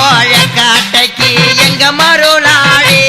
கோழ காட்டைக்கு எங்க மறுநாளே